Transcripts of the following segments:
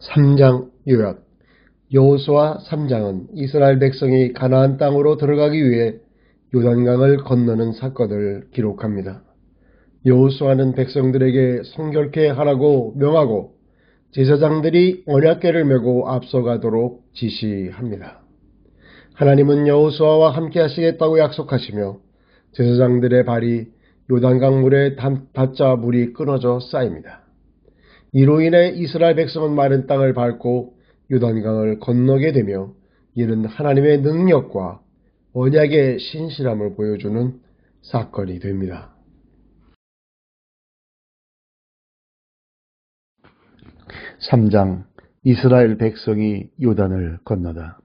3장 요약 여호수아 3장은 이스라엘 백성이 가나안 땅으로 들어가기 위해 요단강을 건너는 사건을 기록합니다. 여호수아는 백성들에게 성결케 하라고 명하고 제사장들이 언약궤를 메고 앞서가도록 지시합니다. 하나님은 여호수아와 함께 하시겠다고 약속하시며 제사장들의 발이 요단강 물에 닿자 물이 끊어져 쌓입니다. 이로 인해 이스라엘 백성은 마른 땅을 밟고 요단강을 건너게 되며 이는 하나님의 능력과 언약의 신실함을 보여주는 사건이 됩니다. (3장) 이스라엘 백성이 요단을 건너다.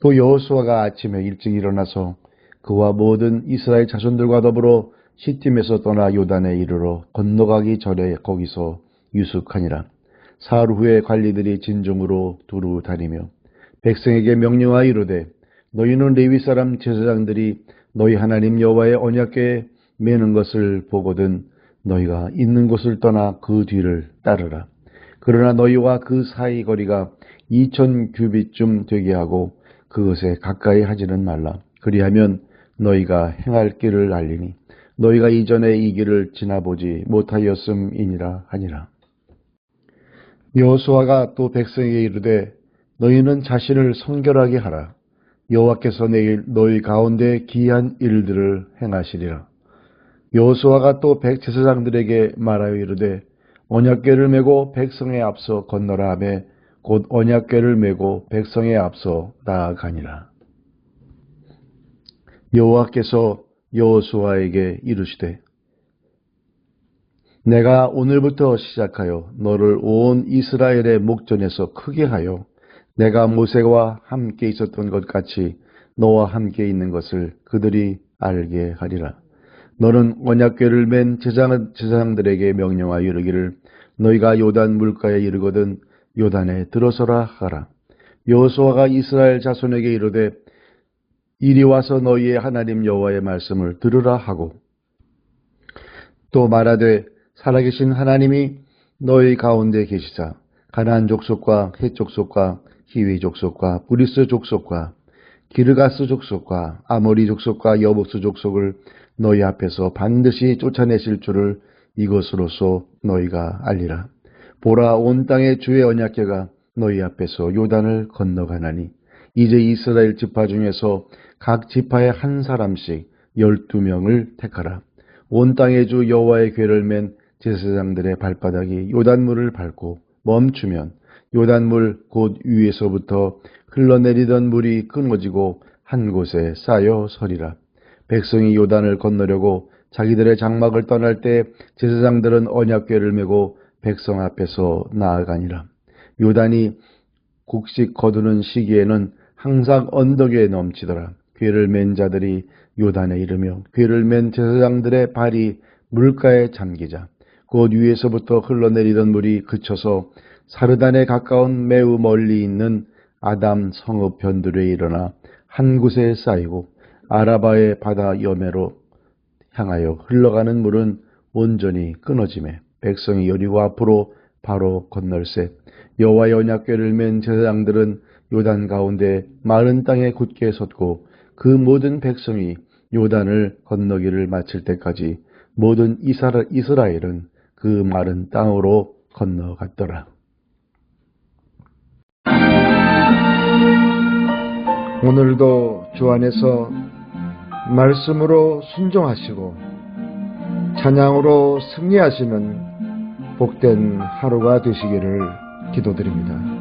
또 여호수아가 아침에 일찍 일어나서 그와 모든 이스라엘 자손들과 더불어 시팀에서 떠나 요단에 이르러 건너가기 전에 거기서 유숙하니라. 사흘 후에 관리들이 진중으로 두루 다니며 백성에게 명령하여 이르되 너희는 레위 사람 제사장들이 너희 하나님 여호와의 언약궤에 매는 것을 보거든 너희가 있는 곳을 떠나 그 뒤를 따르라. 그러나 너희와 그 사이 거리가 이천 규빗쯤 되게 하고 그것에 가까이 하지는 말라. 그리하면 너희가 행할 길을 알리니 너희가 이전에 이 길을 지나보지 못하였음이니라 하니라. 여호수아가 또 백성에게 이르되 너희는 자신을 성결하게 하라. 여호와께서 내일 너희 가운데 기이한 일들을 행하시리라. 여호수아가 또 백제사장들에게 말하여 이르되 언약궤를 메고 백성에 앞서 건너라 하매 곧 언약궤를 메고 백성에 앞서 나아가니라. 여호와께서 여호수아에게 이르시되 내가 오늘부터 시작하여 너를 온 이스라엘의 목전에서 크게 하여 내가 모세와 함께 있었던 것 같이 너와 함께 있는 것을 그들이 알게 하리라. 너는 언약궤를 맨 제장, 제장들에게 명령하여 이르기를 너희가 요단 물가에 이르거든 요단에 들어서라 하라. 여호수아가 이스라엘 자손에게 이르되 이리 와서 너희의 하나님 여호와의 말씀을 들으라 하고 또 말하되 살아계신 하나님이 너희 가운데 계시사 가나안 족속과 헷 족속과 히위 족속과 브리스 족속과 기르가스 족속과 아모리 족속과 여복스 족속을 너희 앞에서 반드시 쫓아내실 줄을 이것으로서 너희가 알리라. 보라 온 땅의 주의 언약궤가 너희 앞에서 요단을 건너가나니 이제 이스라엘 지파 중에서 각 지파에 한 사람씩 열두 명을 택하라. 온 땅의 주 여호와의 궤를 맨 제사장들의 발바닥이 요단물을 밟고 멈추면 요단물 곧 위에서부터 흘러내리던 물이 끊어지고 한 곳에 쌓여 서리라. 백성이 요단을 건너려고 자기들의 장막을 떠날 때 제사장들은 언약궤를 메고 백성 앞에서 나아가니라. 요단이 곡식 거두는 시기에는 항상 언덕에 넘치더라. 괴를 맨 자들이 요단에 이르며 괴를 맨 제사장들의 발이 물가에 잠기자 곧 위에서부터 흘러내리던 물이 그쳐서 사르단에 가까운 매우 멀리 있는 아담 성읍 변두리에 일어나 한 곳에 쌓이고 아라바의 바다 여매로 향하여 흘러가는 물은 온전히 끊어짐에 백성이 여리고 앞으로 바로 건널세 여호와의 언약궤를 맨 제사장들은 요단 가운데 마른 땅에 굳게 섰고 그 모든 백성이 요단을 건너기를 마칠 때까지 모든 이스라엘은 그 마른 땅으로 건너갔더라. 오늘도 주 안에서 말씀으로 순종하시고 찬양으로 승리하시는 복된 하루가 되시기를 기도드립니다.